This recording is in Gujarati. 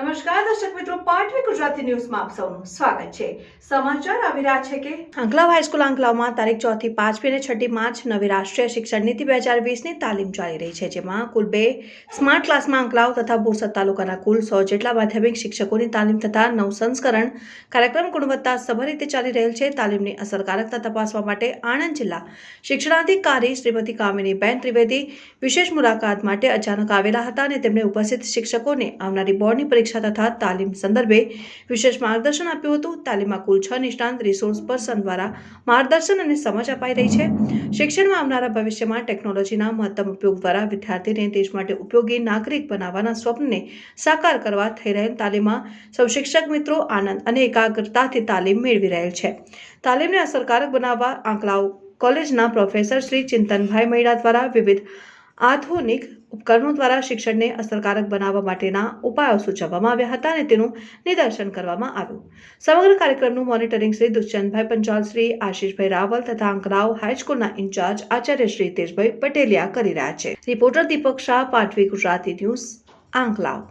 નમસ્કાર, દર્શક મિત્રો, પાટવી ગુજરાતી ન્યૂઝમાં આપ સૌનું સ્વાગત છે. સમાચાર આવી રહ્યા છે કે આંકલાવ હાઈસ્કૂલ આંકલાવમાં તારીખ ચોથી પાંચમી અને છઠ્ઠી માર્ચ નવી રાષ્ટ્રીય શિક્ષણ નીતિ બે હજાર વીસની તાલીમ ચાલી રહી છે, જેમાં કુલ બે સ્માર્ટ ક્લાસમાં આંકલાવ તથા બોરસદ તાલુકાના કુલ સો જેટલા માધ્યમિક શિક્ષકોની તાલીમ તથા નવ સંસ્કરણ કાર્યક્રમ ગુણવત્તા સભર રીતે ચાલી રહેલ છે. તાલીમની અસરકારકતા તપાસવા માટે આણંદ જિલ્લા શિક્ષણાધિકારી શ્રીમતી કામિનીબેન ત્રિવેદી વિશેષ મુલાકાત માટે અચાનક આવેલા હતા અને તેમણે ઉપસ્થિત શિક્ષકોને આવનારી બોર્ડની પરીક્ષા તથા તાલીમ સંદર્ભે વિશેષ માર્ગદર્શન આપ્યું હતું. તાલીમમાં કુલ છ નિષ્ણાંત રિસોર્સ પર્સન દ્વારા માર્ગદર્શન અને સમજ અપાઈ રહી છે. શિક્ષણમાં આવનારા ભવિષ્યમાં ટેકનોલોજીના મહત્તમ ઉપયોગ દ્વારા વિદ્યાર્થીને દેશ માટે ઉપયોગી નાગરિક બનાવવાના સ્વપ્નને સાકાર કરવા થઈ રહેલ તાલીમમાં સૌ શિક્ષક મિત્રો આનંદ અને એકાગ્રતાથી તાલીમ મેળવી રહેલ છે. તાલીમને અસરકારક બનાવવા આંકડાઓ કોલેજના પ્રોફેસર શ્રી ચિંતનભાઈ મૈડા દ્વારા વિવિધ આધુનિક ઉપકરણો દ્વારા શિક્ષણને અસરકારક બનાવવા માટેના ઉપાયો સૂચવવામાં આવ્યા હતા અને તેનું નિદર્શન કરવામાં આવ્યું. સમગ્ર કાર્યક્રમનું મોનિટરિંગ શ્રી દુષ્યંતભાઈ પંચાલ, શ્રી આશીષભાઈ રાવલ તથા અંકરાવ હાઈસ્કૂલના ઇન્ચાર્જ આચાર્ય શ્રી તેજભાઈ પટેલિયા કરી રહ્યા છે. Reporter Deepak Shah, Patvi Gujarati news, Anklav.